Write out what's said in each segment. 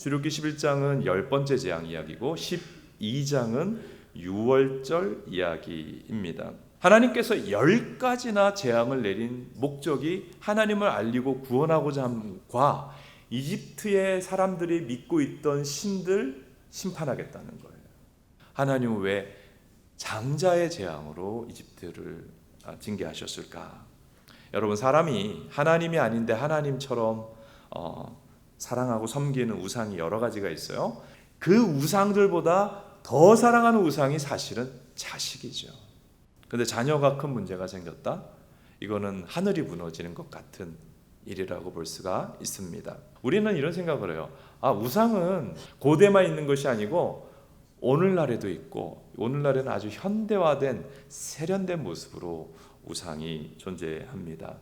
출애굽기 11장은 열 번째 재앙 이야기고 12장은 유월절 이야기입니다. 하나님께서 열 가지나 재앙을 내린 목적이 하나님을 알리고 구원하고자 함과 이집트의 사람들이 믿고 있던 신들 심판하겠다는 거예요. 하나님은 왜 장자의 재앙으로 이집트를 아, 징계하셨을까? 여러분 사람이 하나님이 아닌데 하나님처럼 어, 사랑하고 섬기는 우상이 여러 가지가 있어요. 그 우상들보다 더 사랑하는 우상이 사실은 자식이죠. 근데 자녀가 큰 문제가 생겼다. 이거는 하늘이 무너지는 것 같은 일이라고 볼 수가 있습니다. 우리는 이런 생각을 해요. 아, 우상은 고대만 있는 것이 아니고 오늘날에도 있고 오늘날에는 아주 현대화된 세련된 모습으로 우상이 존재합니다.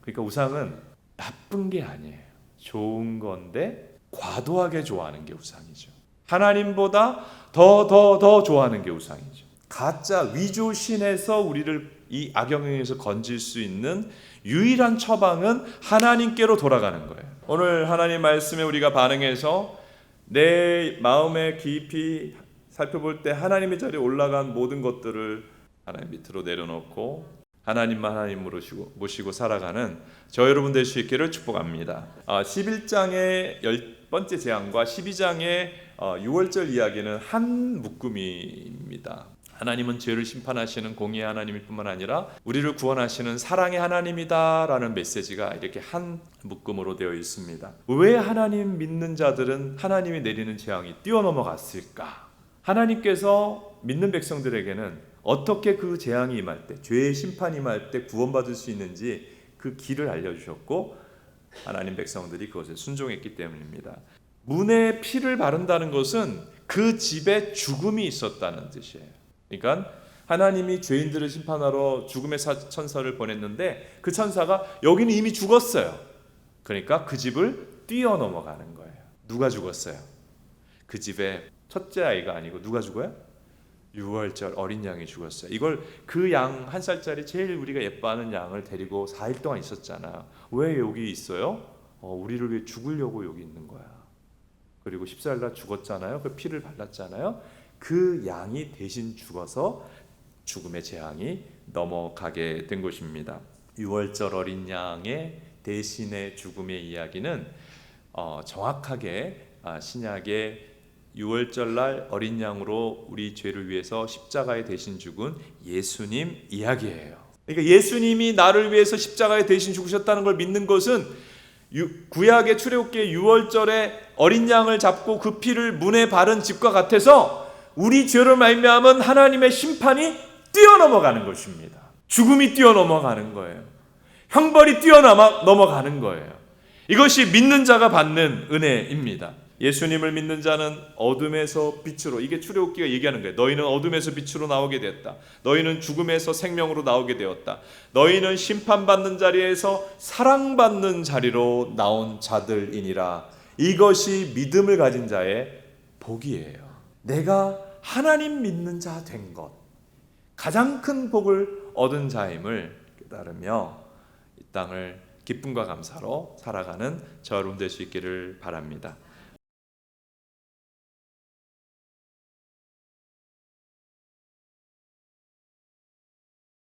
그러니까 우상은 나쁜 게 아니에요. 좋은 건데 과도하게 좋아하는 게 우상이죠. 하나님보다 더 더 더 좋아하는 게 우상이죠. 가짜 위조 신에서 우리를 이 악영향에서 건질 수 있는 유일한 처방은 하나님께로 돌아가는 거예요. 오늘 하나님 말씀에 우리가 반응해서 내 마음에 깊이 살펴볼 때 하나님의 자리에 올라간 모든 것들을 하나님 밑으로 내려놓고 하나님만 하나님으로 모시고, 모시고 살아가는 저 여러분 될 수 있기를 축복합니다. 아, 11장의 열 번째 재앙과 12장의 어, 6월절 이야기는 한 묶음입니다. 하나님은 죄를 심판하시는 공의의 하나님일 뿐만 아니라 우리를 구원하시는 사랑의 하나님이다라는 메시지가 이렇게 한 묶음으로 되어 있습니다. 왜 하나님 믿는 자들은 하나님이 내리는 재앙이 뛰어넘어갔을까? 하나님께서 믿는 백성들에게는 어떻게 그 재앙이 임할 때, 죄의 심판이 임할 때 구원받을 수 있는지 그 길을 알려주셨고 하나님 백성들이 그것에 순종했기 때문입니다. 문에 피를 바른다는 것은 그 집에 죽음이 있었다는 뜻이에요. 그러니까 하나님이 죄인들을 심판하러 죽음의 천사를 보냈는데 그 천사가 여기는 이미 죽었어요. 그러니까 그 집을 뛰어 넘어가는 거예요. 누가 죽었어요? 그 집에 첫째 아이가 아니고 누가 죽어요? 유월절 어린 양이 죽었어요. 이걸 그 양 한 살짜리 제일 우리가 예뻐하는 양을 데리고 4일 동안 있었잖아요. 왜 여기 있어요? 어, 우리를 위해 죽으려고 여기 있는 거야. 그리고 14일 날 죽었잖아요. 그 피를 발랐잖아요. 그 양이 대신 죽어서 죽음의 재앙이 넘어가게 된 것입니다. 유월절 어린 양의 대신의 죽음의 이야기는 어, 정확하게 아, 신약의 유월절 날 어린 양으로 우리 죄를 위해서 십자가에 대신 죽은 예수님 이야기예요. 그러니까 예수님이 나를 위해서 십자가에 대신 죽으셨다는 걸 믿는 것은 구약의 출애굽기의 유월절에 어린 양을 잡고 그 피를 문에 바른 집과 같아서 우리 죄를 말미암은 하나님의 심판이 뛰어넘어가는 것입니다. 죽음이 뛰어넘어가는 거예요. 형벌이 뛰어넘어가는 거예요. 이것이 믿는 자가 받는 은혜입니다. 예수님을 믿는 자는 어둠에서 빛으로 이게 출애굽기가 얘기하는 거예요. 너희는 어둠에서 빛으로 나오게 되었다. 너희는 죽음에서 생명으로 나오게 되었다. 너희는 심판받는 자리에서 사랑받는 자리로 나온 자들이니라. 이것이 믿음을 가진 자의 복이에요. 내가 하나님 믿는 자 된 것. 가장 큰 복을 얻은 자임을 깨달으며 이 땅을 기쁨과 감사로 살아가는 저 여러분 될 수 있기를 바랍니다.